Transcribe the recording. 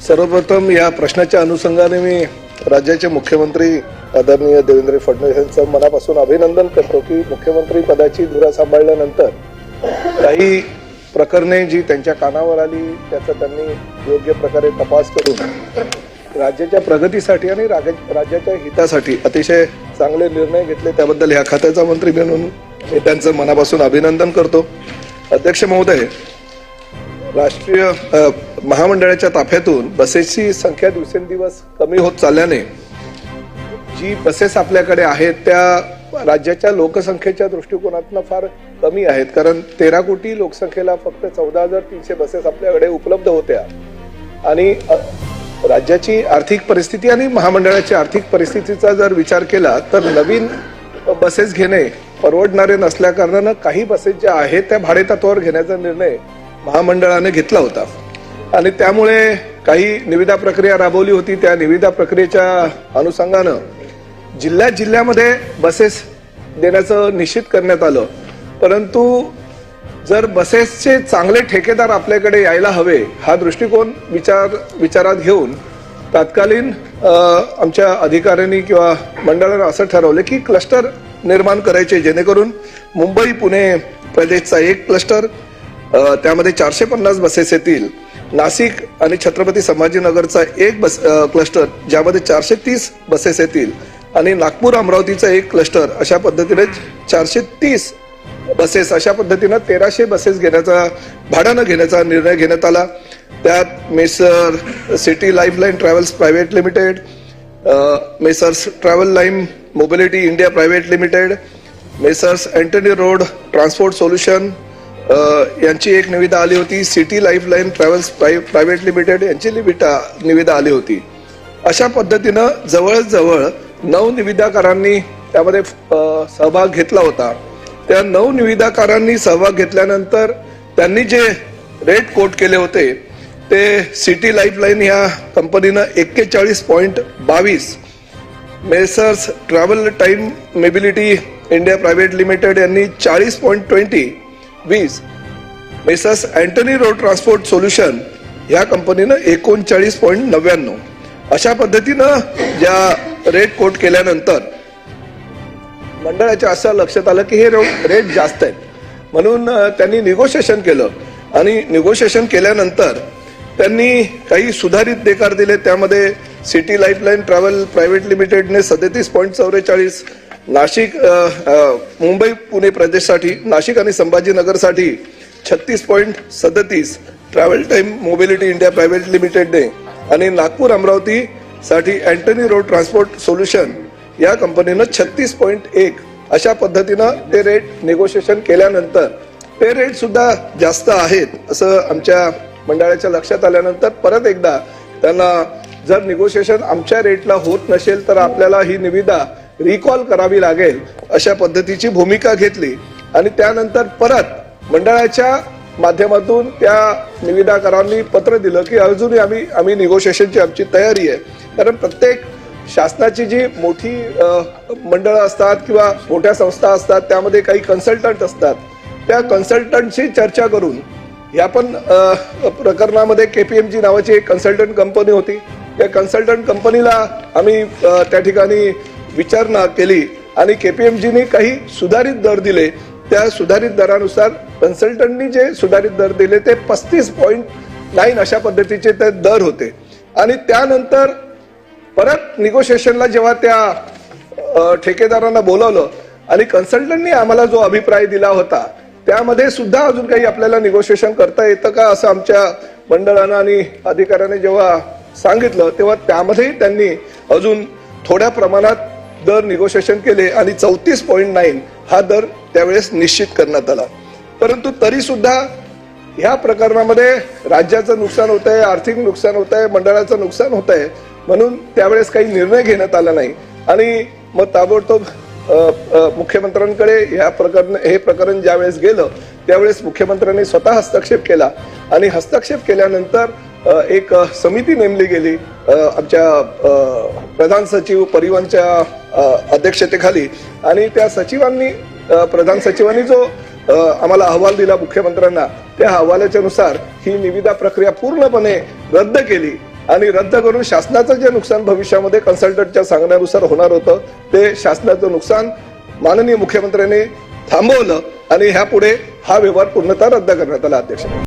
सर्वप्रथम या प्रश्नाच्या अनुषंगाने मी राज्याचे मुख्यमंत्री आदरणीय देवेंद्र फडणवीस यांचं मनापासून अभिनंदन करतो की मुख्यमंत्री पदाची धुरा सांभाळल्यानंतर काही प्रकरणे जी त्यांच्या कानावर आली त्याचा त्यांनी योग्य प्रकारे तपास करून राज्याच्या प्रगतीसाठी आणि राज्याच्या हितासाठी अतिशय चांगले निर्णय घेतले त्याबद्दल ह्या खात्याचा मंत्री म्हणून मी त्यांचं मनापासून अभिनंदन करतो. अध्यक्ष महोदय राष्ट्रीय महामंडळाच्या ताफ्यातून बसेसची संख्या दिवसेंदिवस कमी होत चालल्याने जी बसेस आपल्याकडे आहेत त्या राज्याच्या लोकसंख्येच्या दृष्टिकोनातून फार कमी आहेत. कारण तेरा कोटी लोकसंख्येला फक्त चौदा हजार तीनशे बसेस आपल्याकडे उपलब्ध होत्या. आणि राज्याची आर्थिक परिस्थिती आणि महामंडळाची आर्थिक परिस्थितीचा जर विचार केला तर नवीन बसेस घेणे परवडणारे नसल्या कारणानं काही बसेस ज्या आहेत त्या भाडेतत्वावर घेण्याचा निर्णय महामंडळाने घेतला होता. आणि त्यामुळे काही निविदा प्रक्रिया राबवली होती. त्या निविदा प्रक्रियेच्या अनुषंगानं जिल्ह्या जिल्ह्यामध्ये बसेस देण्याचं निश्चित करण्यात आलं. परंतु जर बसेसचे चांगले ठेकेदार आपल्याकडे यायला हवे हा दृष्टिकोन विचार विचारात घेऊन तात्कालीन आमच्या अधिकाऱ्यांनी किंवा मंडळानं असं ठरवलं की क्लस्टर निर्माण करायचे जेणेकरून मुंबई पुणे प्रदेशचा एक क्लस्टर त्यामध्ये चारशे पन्नास बसेस येतील. नाशिक आणि छत्रपती संभाजीनगरचा एक बस क्लस्टर ज्यामध्ये चारशे तीस बसेस येतील. आणि नागपूर अमरावतीचा एक क्लस्टर अशा पद्धतीने चारशे तीस बसेस अशा पद्धतीनं तेराशे बसेस घेण्याचा भाड्यानं घेण्याचा निर्णय घेण्यात आला. त्यात Messrs City Lifeline Travels Private Limited Messrs Travel Line Mobility India Private Limited Messrs Antony Road Transport Solution यांची एक निविदा आली होती. City Lifeline Travels Private Limited यांची निविदा निविदा आली होती. अशा पद्धतीनं जवळजवळ नऊ निविदाकारांनी त्यामध्ये सहभाग घेतला होता. त्या नऊ निविदाकारांनी सहभाग घेतल्यानंतर त्यांनी जे रेट कोट केले होते ते सिटी लाईफलाईन ह्या कंपनीनं एक्केचाळीस पॉईंट बावीस Messrs Travel Time Mobility India Private Limited यांनी चाळीस पॉईंट ट्वेंटी वीस Messrs Antony Road Transport Solution या कंपनीनं एकोणचाळीस पॉईंट नव्याण्णव. अशा पद्धतीनं ज्या रेट कोट केल्यानंतर मंडळाच्या असं लक्षात आलं की हे रेट जास्त आहेत. म्हणून त्यांनी निगोशिएशन केलं. आणि निगोशिएशन केल्यानंतर त्यांनी काही सुधारित देकार दिले त्यामध्ये सिटी लाईफलाईन ट्रॅव्हल प्रायव्हेट लिमिटेडने सदतीस पॉईंट चौवेचाळीस नाशिक मुंबई पुणे प्रदेशसाठी नाशिक आणि संभाजीनगरसाठी छत्तीस पॉईंट सदतीस Travel Time Mobility India Private लिमिटेडने आणि नागपूर अमरावती साठी अँटनी रोड ट्रान्सपोर्ट सोल्युशन या कंपनीनं छत्तीस पॉईंट एक अशा पद्धतीनं ते रेट निगोशिएशन केल्यानंतर ते रेट सुद्धा जास्त आहेत असं आमच्या मंडळाच्या लक्षात आल्यानंतर परत एकदा त्यांना जर निगोशिएशन आमच्या रेटला होत नसेल तर आपल्याला ही निविदा रिकॉल करावी लागेल अशा पद्धतीची भूमिका घेतली. आणि त्यानंतर परत मंडळाच्या माध्यमातून त्या निविदाकारांनी पत्र दिलं की अजूनही आम्ही आम्ही निगोशिएशनची आमची तयारी आहे. कारण प्रत्येक शासनाची जी मोठी मंडळं असतात किंवा मोठ्या संस्था असतात त्यामध्ये काही कन्सल्टंट असतात. त्या कन्सल्टंटशी चर्चा करून या पण प्रकरणामध्ये के पी एम जी नावाची एक कन्सल्टंट कंपनी होती. त्या कन्सल्टंट कंपनीला आम्ही त्या ठिकाणी विचारणा केली आणि केपीएमजीने काही सुधारित दर दिले. त्या सुधारित दरानुसार कन्सल्टंटनी जे सुधारित दर दिले ते पस्तीस पॉईंट नाईन अशा पद्धतीचे ते दर होते. आणि त्यानंतर परत निगोशिएशनला जेव्हा त्या ठेकेदारांना बोलावलं आणि कन्सल्टंटनी आम्हाला जो अभिप्राय दिला होता त्यामध्ये सुद्धा अजून काही आपल्याला निगोशिएशन करता येतं का असं आमच्या मंडळानं आणि अधिकाऱ्याने जेव्हा सांगितलं तेव्हा त्यामध्येही त्यांनी अजून थोड्या प्रमाणात दर निगोशिएशन केले आणि चौतीस पॉईंट नाईन हा दर त्यावेळेस निश्चित करण्यात आला. परंतु तरी सुद्धा ह्या प्रकरणामध्ये राज्याचं नुकसान होत आहे आर्थिक नुकसान होत आहे मंडळाचं नुकसान होत आहे म्हणून त्यावेळेस काही निर्णय घेण्यात आला नाही. आणि मग ताबडतोब मुख्यमंत्र्यांकडे ह्या प्रकरण हे प्रकरण ज्यावेळेस गेलं त्यावेळेस मुख्यमंत्र्यांनी स्वतः हस्तक्षेप केला. आणि हस्तक्षेप केल्यानंतर एक समिती नेमली गेली. आमच्या प्रधान सचिव परिवहनच्या अध्यक्षतेखाली. आणि त्या सचिवांनी प्रधान सचिवांनी जो आम्हाला अहवाल दिला मुख्यमंत्र्यांना त्या अहवालाच्या नुसार ही निविदा प्रक्रिया पूर्णपणे रद्द केली. आणि रद्द करून शासनाचं जे नुकसान भविष्यामध्ये कन्सल्टंटच्या सांगण्यानुसार होणार होतं ते शासनाचं नुकसान माननीय मुख्यमंत्र्यांनी थांबवलं. आणि ह्यापुढे हा व्यवहार पूर्णतः रद्द करण्यात आला अध्यक्ष.